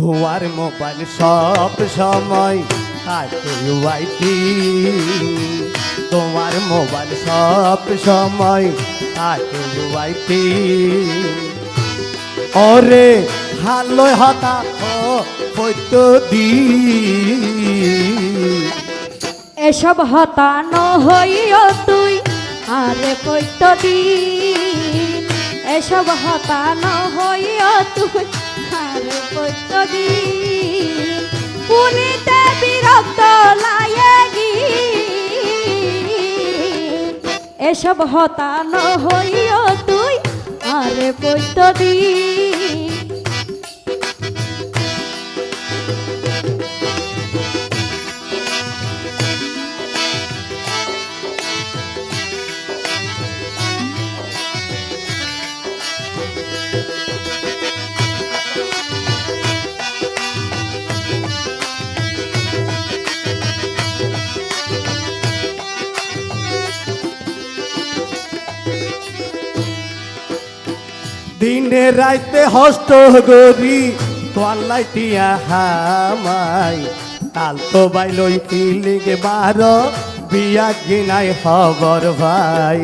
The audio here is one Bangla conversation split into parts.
তোমার মোবাইল সব সময় থাকে ওয়াইটি। তোমার মোবাইল সব সময় থাকে ওয়াইটি। ওরে হালয় হতা পৈত দি। এসব হতানো হইও তুই, আরে পৈত দি। এসব হতানো হইও তুই আরে পৈত দিন পুনিতে বিরক্ত এসব হতানো হইও তুই আরে পৈত দিন রাইতে হস্ত গরি তোয়াল্লাই টিয়া হামাই। তাল তো বাইলই ফিলিগে বার, বিয়া গিনাই খবর ভাই।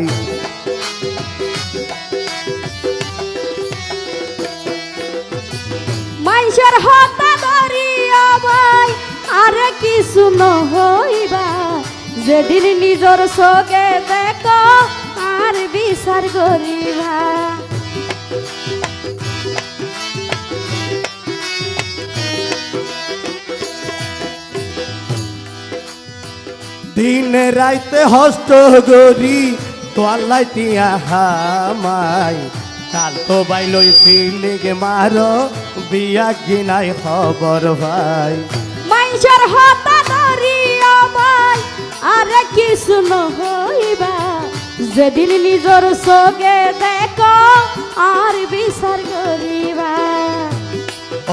মাইসের হতা ধরিয়া ভাই আরে কিছু নহইবা। যেদিন নিজর সগে দেখো, আর বিচার করিবা। দিনে রাইতে হস্ত গরি তোয়াল্লাই টিয়া হামাই। তাল তো বাইলই ফিলিগে মার বিয়া গিনাই খবর ভাই। মাইসের হতা ধরিয়া ভাই আরে কিছু নহইবা। যেদিন নিজর সগে দেখো আর বিচার করিবা।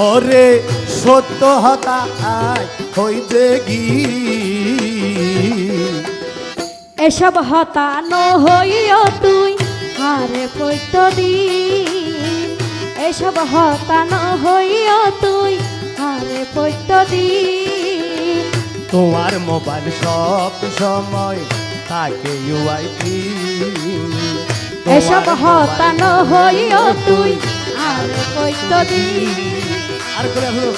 ওরে সত্য হতা আয় হইতে গি এসব হতানো হইও তুই আরে পৈত দিন এসব হতানো হইও তুই আরে পৈত দিন তোমার মোবাইল সব সময় থাকে ইউআইপি এসব হতানো হইও তুই আরে পৈত দিন আর করে হলো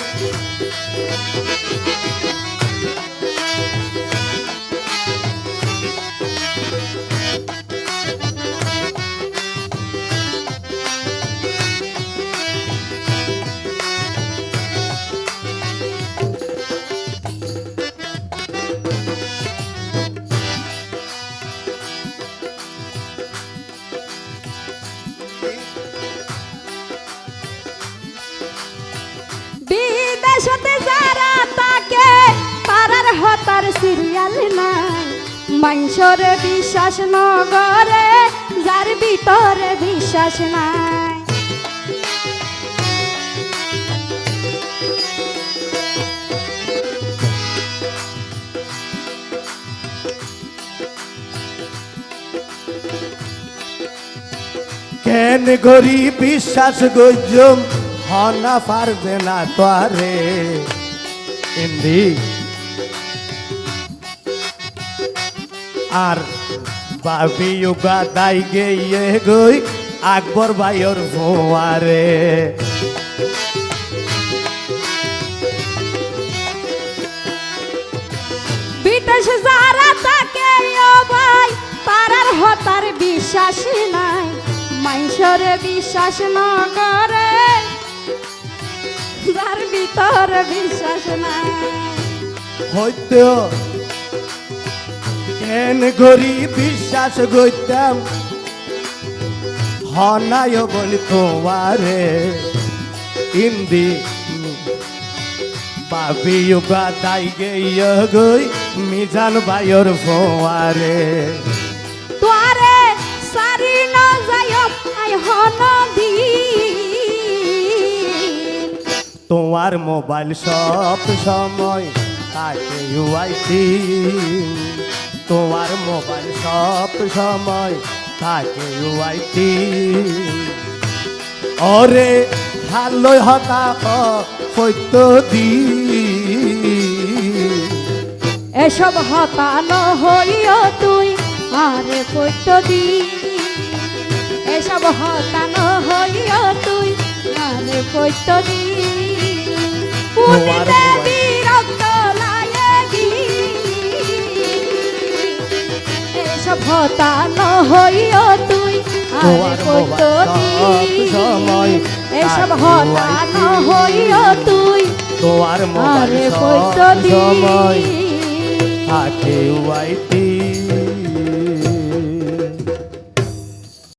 বিদেশতে যারা তাকে হতার সিরিয়াল বিশ্বাস নগরে, যার ভিতরে বিশ্বাস নাই। কেন গরি বিশ্বাস গজম হনা পারবে না তোরে হিন্দি। আর বাবি উগা দাই গিয়ে গই আকবর ভাইয়ের ভোয়ারে। বিদেশ যারা তাকে ভাই পারার হতার বিশ্বাস নাই মাংসরে বিশ্বাস না করে। যার ভিতরে বিশ্বাস নাই। কেন গরি বিশ্বাস গইতাম হনায় বলি তোমারে হিন্দি বাবি উগা দাই গিয়ে গই মিজান ভাইয়ের ভোয়ারে তোরে সারি না যায় আই হন দিন তোমার মোবাইল সব সময় থাকে ইউআইটি তোমার মোবাইল সব সময় থাকে ইউআইটি অরে ভালোই হতা পৈত্য দি। এসব হতান হইও তুই, আরে পৈত্য দি। এসব হতান হইও তুই আরে পৈত্য দি পুনিতে বিরক্ত লাগি এসব হতান হইও তুই আরে সময় এসব তাকে হতান উয়াইতি। হইও তুই তোমার মোবাইল সব সময় উয়াইতি